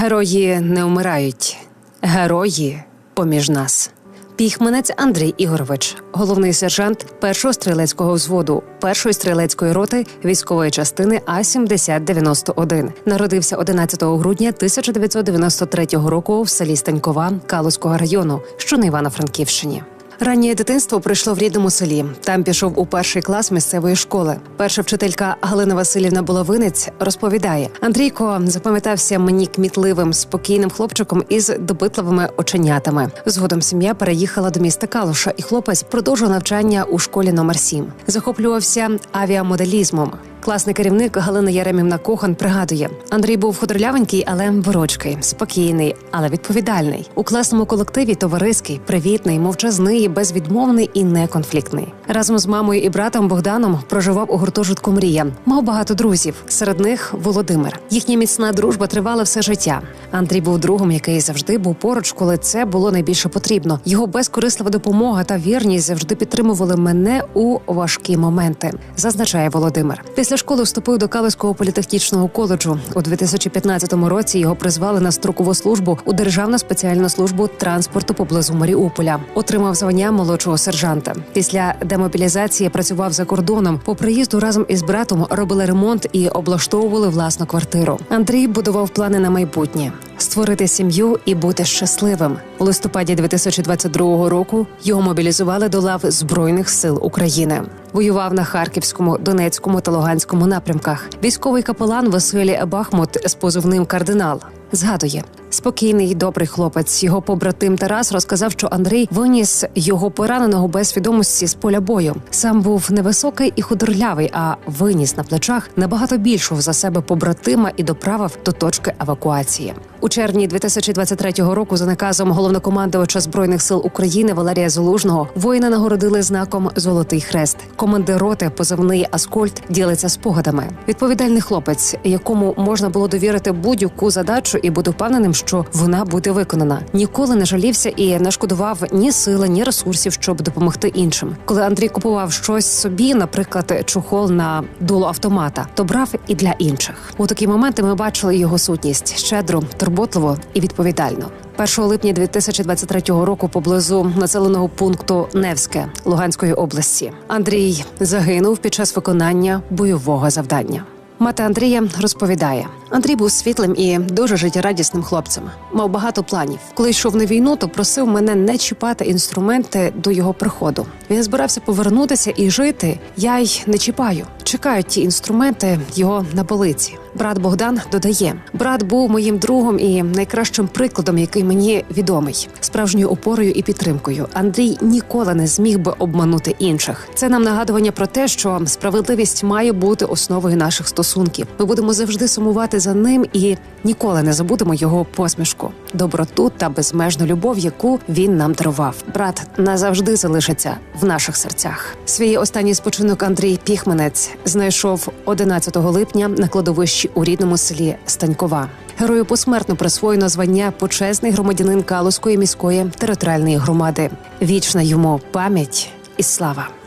Герої не вмирають, герої поміж нас. Піхменець Андрій Ігорович, головний сержант першого стрілецького взводу, першої стрілецької роти військової частини А 7091 Народився 11 грудня 1993 року в селі Станькова Калузького району, що на Івано-Франківщині. Раннє дитинство прийшло в рідному селі. Там пішов у перший клас місцевої школи. Перша вчителька Галина Васильівна Булавинець розповідає: Андрійко запам'ятався мені кмітливим, спокійним хлопчиком із допитливими оченятами. Згодом сім'я переїхала до міста Калуша, і хлопець продовжував навчання у школі номер 7 Захоплювався авіамоделізмом. Класний керівник Галина Яремівна Кохан пригадує: Андрій був худролявенький, але ворочкий, спокійний, але відповідальний. У класному колективі товариський, привітний, мовчазний, безвідмовний і неконфліктний. Разом з мамою і братом Богданом проживав у гуртожитку Мрія. Мав багато друзів. Серед них Володимир. Їхня міцна дружба тривала все життя. Андрій був другом, який завжди був поруч, коли це було найбільше потрібно. Його безкорислива допомога та вірність завжди підтримували мене у важкі моменти. Зазначає Володимир. Після школи вступив до Калицького політехнічного коледжу. У 2015 році його призвали на строкову службу у Державну спеціальну службу транспорту поблизу Маріуполя. Отримав звання молодшого сержанта. Після демобілізації працював за кордоном. По приїзду разом із братом робили ремонт і облаштовували власну квартиру. Андрій будував плани на майбутнє. Створити сім'ю і бути щасливим у листопаді 2022 року. Його мобілізували до лав збройних сил України. Воював на харківському, донецькому та луганському напрямках. Військовий капелан Василій Бахмут з позивним кардинал згадує спокійний, добрий хлопець. Його побратим Тарас розказав, що Андрій виніс його пораненого без свідомості з поля бою. Сам був невисокий і худорлявий, а виніс на плечах набагато більшого за себе побратима і доправив до точки евакуації. У червні 2023 року за наказом головнокомандувача збройних сил України Валерія Залужного воїна нагородили знаком Золотий хрест. Командир роти, позивний Аскольд, ділиться спогадами. Відповідальний хлопець, якому можна було довірити будь-яку задачу, і бути впевненим, що вона буде виконана. Ніколи не жалівся і не шкодував ні сили, ні ресурсів, щоб допомогти іншим. Коли Андрій купував щось собі, наприклад, чухол на дуло автомата, то брав і для інших. У такі моменти ми бачили його сутність щедру, турботливо і відповідально. 1 липня 2023 року поблизу населеного пункту Невське Луганської області Андрій загинув під час виконання бойового завдання. Мати Андрія розповідає: Андрій був світлим і дуже життєрадісним хлопцем. Мав багато планів. Коли йшов на війну, то просив мене не чіпати інструменти до його приходу. Він збирався повернутися і жити. Я й не чіпаю. Чекають ті інструменти його на полиці. Брат Богдан додає: брат був моїм другом і найкращим прикладом, який мені відомий, справжньою опорою і підтримкою. Андрій ніколи не зміг би обманути інших. Це нам нагадування про те, що справедливість має бути основою наших стосунків. Ми будемо завжди сумувати за ним і ніколи не забудемо його посмішку, доброту та безмежну любов, яку він нам дарував. Брат назавжди залишиться в наших серцях. Свій останній спочинок Андрій Піхменець знайшов 11 липня на кладовищі у рідному селі Станькова. Герою посмертно присвоєно звання почесний громадянин Калузької міської територіальної громади. Вічна йому пам'ять і слава.